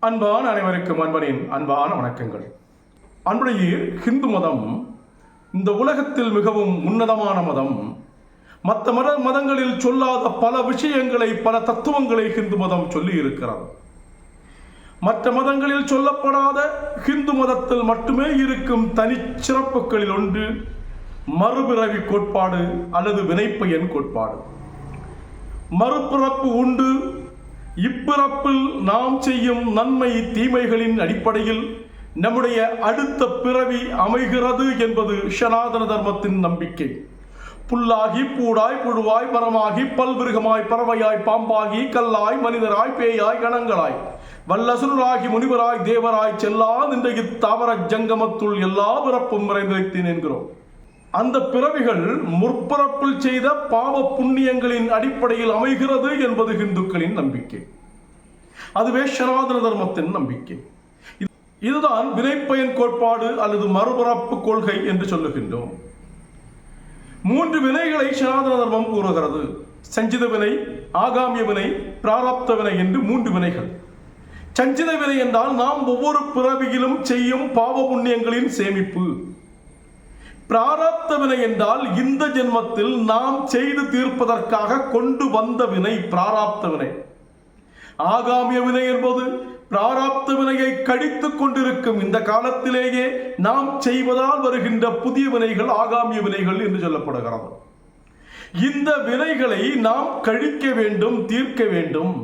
அன்பான அனைவருக்கும் அன்பனின் அன்பான வணக்கங்கள். அன்புடைய ஹிந்து மதம் இந்த உலகத்தில் மிகவும் உன்னதமான மதம். மற்ற மத மதங்களில் சொல்லாத பல விஷயங்களை பல தத்துவங்களை ஹிந்து மதம் சொல்லி இருக்கிறது. மற்ற மதங்களில் சொல்லப்படாத ஹிந்து மதத்தில் மட்டுமே இருக்கும் தனிச்சிறப்புகளில் ஒன்று மறுபிறவி கோட்பாடு அல்லது வினைப்பயன் கோட்பாடு. மறுபிறப்பு உண்டு இப்பிறப்பில் நாம் செய்யும் நன்மை தீமைகளின் அடிப்படையில் நம்முடைய அடுத்த பிறவி அமைகிறது என்பது சனாதன தர்மத்தின் நம்பிக்கை. புல்லாகி பூடாய் புழுவாய் மரமாகி பல்விருகமாய் பறவையாய் பாம்பாகி கல்லாய் மனிதராய் பேயாய் கணங்களாய். வல்லசுராகி முனிவராய் தேவராய் செல்லா நின்ற இத்தாவர ஜங்கமத்துள் எல்லா பிறப்பும் மறைந்திருத்தேன் என்கிறோம். அந்த பிறவிகள் முற்பிறப்பில் செய்த பாவ புண்ணியங்களின் அடிப்படையில் அமைகிறது என்பது இந்துக்களின் நம்பிக்கை. அதுவே சனாதன தர்மத்தின் நம்பிக்கை. இதுதான் வினைப்பயன் கோட்பாடு அல்லது மறுபிறப்பு கொள்கை என்று சொல்லுகின்றோம். மூன்று வினைகளை சனாதன தர்மம் கூறுகிறது. சஞ்சித வினை ஆகாமிய வினை பிராரப்த வினை என்று மூன்று வினைகள். சஞ்சித வினை என்றால் நாம் ஒவ்வொரு பிறவியிலும் செய்யும் பாவ புண்ணியங்களின் சேமிப்பு. பிராரப்த வினை என்றால் இந்த ஜென்மத்தில் நாம் செய்து தீர்ப்பதற்காக கொண்டு வந்த வினை பிராராப்த வினை ஆகாமிய வினை என்பது பிராராப்த வினையை கடித்துக் கொண்டிருக்கும் இந்த காலத்திலேயே நாம் செய்வதால் வருகின்ற புதிய வினைகள் ஆகாமிய வினைகள் என்று சொல்லப்படுகிறது. இந்த வினைகளை நாம் கழிக்க வேண்டும் தீர்க்க வேண்டும்.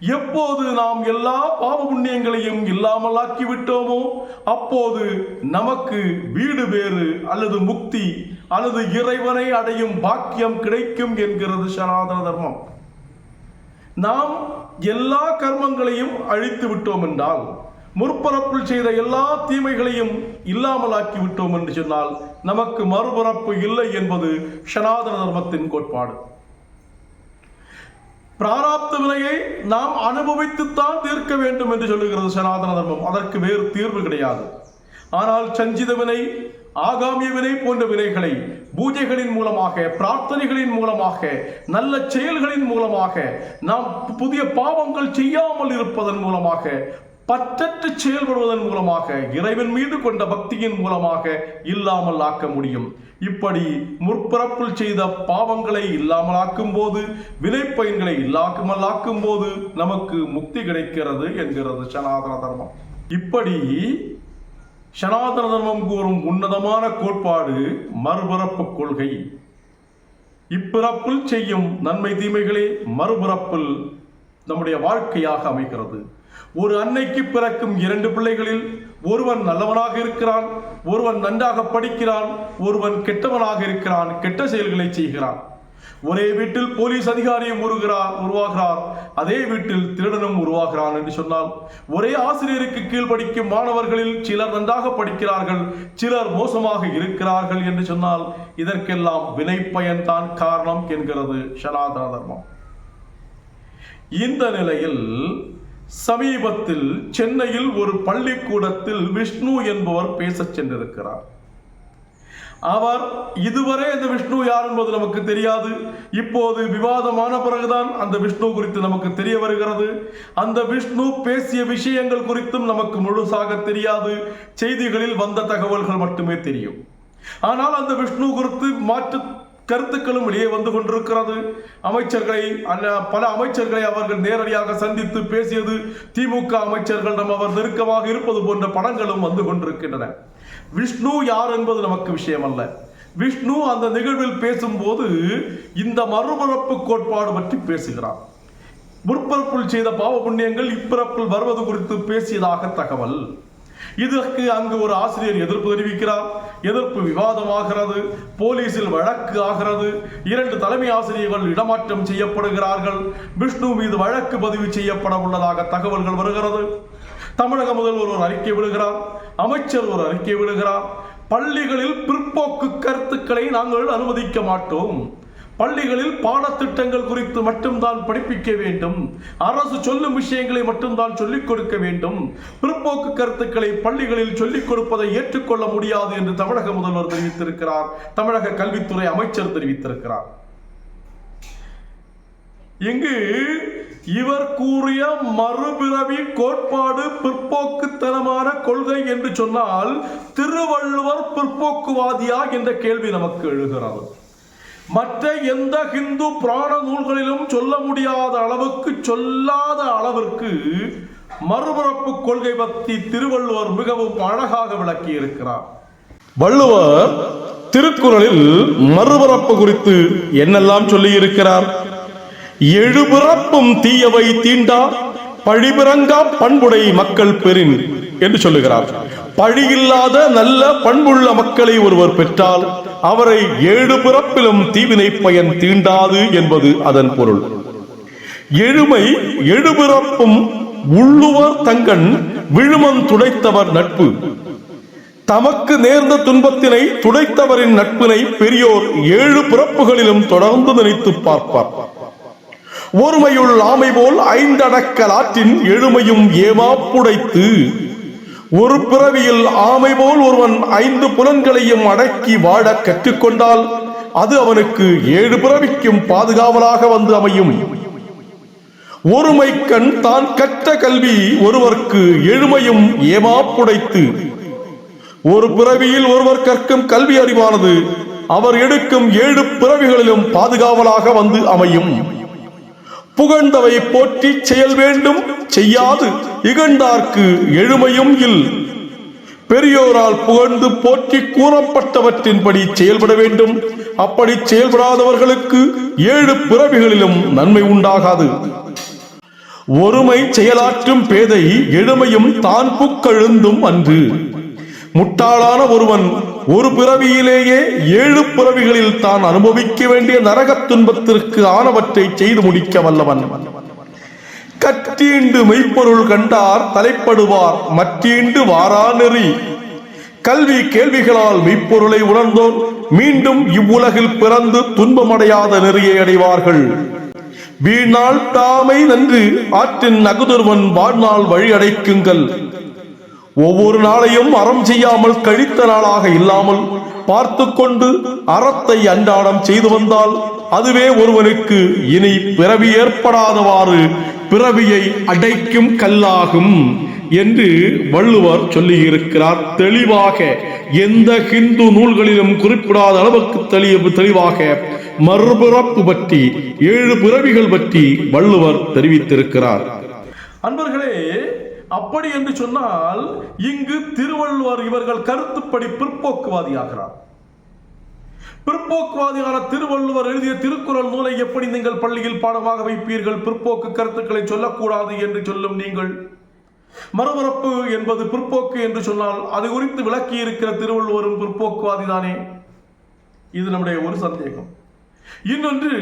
எப்போது நாம் எல்லா பாவ புண்ணியங்களையும் இல்லாமலாக்கி விட்டோமோ அப்போது நமக்கு வீடு வேறு அல்லது முக்தி அல்லது இறைவனை அடையும் பாக்கியம் கிடைக்கும் என்கிறது சனாதன தர்மம். நாம் எல்லா கர்மங்களையும் அழித்து விட்டோம் என்றால் முற்பரப்பில் செய்த எல்லா தீமைகளையும் இல்லாமலாக்கி விட்டோம் என்று சொன்னால் நமக்கு மறுபரப்பு இல்லை என்பது சனாதன தர்மத்தின் கோட்பாடு. பிராராப்த வினையை நாம் அனுபவித்துத்தான் தீர்க்க வேண்டும் என்று சொல்லுகிறது சனாதன தர்மம். அதற்கு வேறு தீர்வு கிடையாது. ஆனால் சஞ்சித வினை ஆகாமிய வினை போன்ற வினைகளை பூஜைகளின் மூலமாக பிரார்த்தனைகளின் மூலமாக நல்ல செயல்களின் மூலமாக நாம் புதிய பாவங்கள் செய்யாமல் இருப்பதன் மூலமாக பற்றற்று செயல்படுவதன் மூலமாக இறைவன் மீது கொண்ட பக்தியின் மூலமாக இல்லாமல் ஆக்க முடியும். இப்படி முற்பிறப்பில் செய்த பாவங்களை இல்லாமலாக்கும் போது வினைப்பயன்களை இல்லாமல் ஆக்கும் போது நமக்கு முக்தி கிடைக்கிறது என்கிறது சனாதன தர்மம். இப்படி சனாதன தர்மம் கூறும் உன்னதமான கோட்பாடு மறுபிறப்பு கொள்கை. இப்பிறப்பில் செய்யும் நன்மை தீமைகளே மறுபிறப்பில் நம்முடைய வாழ்க்கையாக அமைகிறது. ஒரு அன்னைக்கு பிறக்கும் இரண்டு பிள்ளைகளில் ஒருவன் நல்லவனாக இருக்கிறான் ஒருவன் நன்றாக படிக்கிறான் ஒருவன் கெட்டவனாக இருக்கிறான் கெட்ட செயல்களை செய்கிறான். ஒரே வீட்டில் போலீஸ் அதிகாரியும் உருகிறார் உருவாகிறார். அதே வீட்டில் திருடனும் உருவாகிறான் என்று சொன்னால் ஒரே ஆசிரியருக்கு கீழ் படிக்கும் மாணவர்களில் சிலர் நன்றாக படிக்கிறார்கள் சிலர் மோசமாக இருக்கிறார்கள் என்று சொன்னால் இதற்கெல்லாம் வினை பயன்தான் காரணம் என்கிறது சனாதன தர்மம். இந்த நிலையில் சமீபத்தில் சென்னையில் ஒரு பள்ளிக்கூடத்தில் விஷ்ணு என்பவர் பேசச் சென்றிருக்கிறார். அவர் இதுவரை அந்த விஷ்ணு யார் என்பது நமக்கு தெரியாது. இப்போது விவாதமான பிறகுதான் அந்த விஷ்ணு குறித்து நமக்கு தெரிய வருகிறது. அந்த விஷ்ணு பேசிய விஷயங்கள் குறித்தும் நமக்கு முழுசாக தெரியாது. செய்திகளில் வந்த தகவல்கள் மட்டுமே தெரியும். ஆனால் அந்த விஷ்ணு குறித்து மாற்று கருத்துக்களும் வெளியே வந்து கொண்டிருக்கிறது. அமைச்சர்களை அல்ல- பல அமைச்சர்களை அவர்கள் நேரடியாக சந்தித்து பேசியது திமுக அமைச்சர்களிடம் அவர் நெருக்கமாக இருப்பது போன்ற படங்களும் வந்து கொண்டிருக்கின்றன. விஷ்ணு யார் என்பது நமக்கு விஷயம் அல்ல விஷ்ணு அந்த நிகழ்வில் பேசும்போது இந்த மறுபரப்பு கோட்பாடு பற்றி பேசுகிறார். முற்பரப்பில் செய்த பாவ புண்ணியங்கள் இப்பிறப்பில் வருவது குறித்து பேசியதாக தகவல். இதற்கு அங்கு ஒரு ஆசிரியர் எதிர்ப்பு தெரிவிக்கிறார். எதிர்ப்பு விவாதமாகிறது. போலீசில் வழக்கு ஆகிறது. இரண்டு தலைமை ஆசிரியர்கள் இடமாற்றம் செய்யப்படுகிறார்கள். விஷ்ணு மீது வழக்கு பதிவு செய்யப்பட உள்ளதாக தகவல்கள் வருகிறது. தமிழக முதல்வர் ஒரு அறிக்கை விடுகிறார். அமைச்சர் ஒரு அறிக்கை விடுகிறார். பள்ளிகளில் பிற்போக்கு கருத்துக்களை நாங்கள் அனுமதிக்க மாட்டோம். பள்ளிகளில் பாடத்திட்டங்கள் குறித்து மட்டும்தான் படிப்பிக்க வேண்டும். அரசு சொல்லும் விஷயங்களை மட்டும்தான் சொல்லிக் கொடுக்க வேண்டும். பிற்போக்கு கருத்துக்களை பள்ளிகளில் சொல்லிக் கொடுப்பதை ஏற்றுக்கொள்ள முடியாது என்று தமிழக முதல்வர் தெரிவித்திருக்கிறார். தமிழக கல்வித்துறை அமைச்சர் தெரிவித்திருக்கிறார். இங்கு இவர் கூறிய மறுபிறவி கோட்பாடு பிற்போக்குத்தனமான கொள்கை என்று சொன்னால் திருவள்ளுவர் பிற்போக்குவாதியா என்ற கேள்வி நமக்கு எழுகிறது. மற்ற எந்த ஹிந்து புராண நூல்களிலும் சொல்ல முடியாத அளவுக்கு சொல்லாத அளவிற்கு மறுபிறப்பு கொள்கை பற்றி திருவள்ளுவர் மிகவும் அழகாக விளக்கி இருக்கிறார் வள்ளுவர் திருக்குறளில் மறுபிறப்பு குறித்து என்னெல்லாம் சொல்லி இருக்கிறார் எழுபிறப்பும் தீயவை தீண்டா பழிபிறங்கா பண்புடை மக்கள் பெறின் என்று சொல்லுகிறார். பழியில்லாத நல்ல பண்புள்ள மக்களை ஒருவர் பெற்றால் அவரை ஏழு பிறப்பிலும் தீவினை பயன் தீண்டாது என்பது அதன் பொருள். எழுமை எழுபிறப்பும் உள்ளுவர் தங்கன் விழுமம் துடைத்தவர் நட்பு. தமக்கு நேர்ந்த துன்பத்தினை துடைத்தவரின் நட்பினை பெரியோர் ஏழு பிறப்புகளிலும் தொடர்ந்து நினைத்து பார்ப்பார். ஒருமையுள் ஆமை போல் ஐந்தடக்கலாற்றின் எழுமையும் ஏமாப்புடைத்து ஒரு பிறவியில் ஆமை போல் ஒருவன் ஐந்து புலன்களையும் அடக்கி வாழ கற்றுக்கொண்டால் அது அவனுக்கு ஏழு பிறவிக்கும் பாதுகாவலாக வந்து அமையும். ஒருமை கண் தான் கற்ற கல்வி ஒருவர்க்கு எழுமையும் ஏமாப்புடைத்து. ஒரு பிறவியில் ஒருவர் கற்கும் கல்வி அறிவானது அவர் எடுக்கும் ஏழு பிறவிகளிலும் பாதுகாவலாக வந்து அமையும். புகழ்ந்தவை போற்றி செயல் வேண்டும் செய்யாது. இகழ்ந்தார்க்கு எழுமையும் இல். பெரியோரால் புகழ்ந்து போற்றி கூறப்பட்டவற்றின்படி செயல்பட வேண்டும். அப்படி செயல்படாதவர்களுக்கு ஏழு பிறவிகளிலும் நன்மை உண்டாகாது. ஒருமை செயலாற்றும் பேதை எழுமையும் தான் புக்கெழுந்தும் அன்று. முட்டாளான ஒருவன் ஒரு பிறவியிலேயே ஏழு பிறவிகளில் தான் அனுபவிக்க வேண்டிய நரகத் துன்பத்திற்கு ஆனவற்றை செய்து முடிக்க வல்லவன். கற்றீண்டு மெய்ப்பொருள் கண்டார் தலைப்படுவார் மற்றீண்டு வாரா நெறி. கல்வி கேள்விகளால் மெய்ப்பொருளை உணர்ந்தோர் மீண்டும் இவ்வுலகில் பிறந்து துன்பமடையாத நெறியை அடைவார்கள். வீணால் தாமை நன்று ஆற்றின் நகுதர்வன் வாழ்நாள் வழி அடைக்குங்கள். ஒவ்வொரு நாளையும் அறம் செய்யாமல் கழித்த நாளாக இல்லாமல் பார்த்து கொண்டு அறத்தை அன்றாடம் செய்து வந்தால் அதுவே ஒருவனுக்கு இனி பிறவி ஏற்படாதவாறு பிறவியை அடைக்கும் கல்லாகும் என்று வள்ளுவர் சொல்லியிருக்கிறார். தெளிவாக எந்த ஹிந்து நூல்களிலும் குறிப்பிடாத அளவுக்கு தெளிவு தெளிவாக மறுபிறப்பு பற்றி ஏழு பிறவிகள் பற்றி வள்ளுவர் தெரிவித்திருக்கிறார். அன்பர்களே அப்படி என்று சொன்னால் இங்கு திருவள்ளுவர் இவர்கள் கருத்துப்படி பிற்போக்குவாதியாகிறார். பிற்போக்குவாதியான திருவள்ளுவர் எழுதிய திருக்குறள் நூலை எப்படி நீங்கள் பள்ளியில் பாடமாக வைப்பீர்கள்? பிற்போக்கு கருத்துக்களை சொல்லக்கூடாது என்று சொல்லும் நீங்கள். மறுமரப்பு என்பது பிற்போக்கு என்று சொன்னால் அது குறித்து விளக்கி இருக்கிற திருவள்ளுவரும் பிற்போக்குவாதி தானே? இது நம்முடைய ஒரு சந்தேகம். இன்னொன்று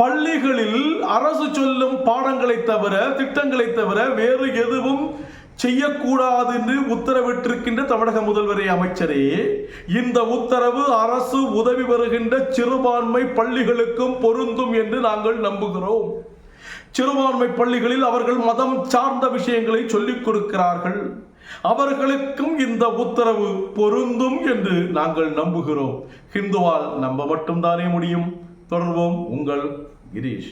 பள்ளிகளில் அரசு சொல்லும் பாடங்களை தவிர திட்டங்களை தவிர வேறு எதுவும் செய்யக்கூடாது என்று உத்தரவிட்டிருக்கின்ற தமிழக முதல்வரே அமைச்சரே இந்த உத்தரவு அரசு உதவி வருகின்ற சிறுபான்மை பள்ளிகளுக்கும் பொருந்தும் என்று நாங்கள் நம்புகிறோம். சிறுபான்மை பள்ளிகளில் அவர்கள் மதம் சார்ந்த விஷயங்களை சொல்லிக் கொடுக்கிறார்கள். அவர்களுக்கும் இந்த உத்தரவு பொருந்தும் என்று நாங்கள் நம்புகிறோம். ஹிந்துவால் நம்ப மட்டும்தானே முடியும். தொடர்வோம் உங்கள் கிரீஷ்.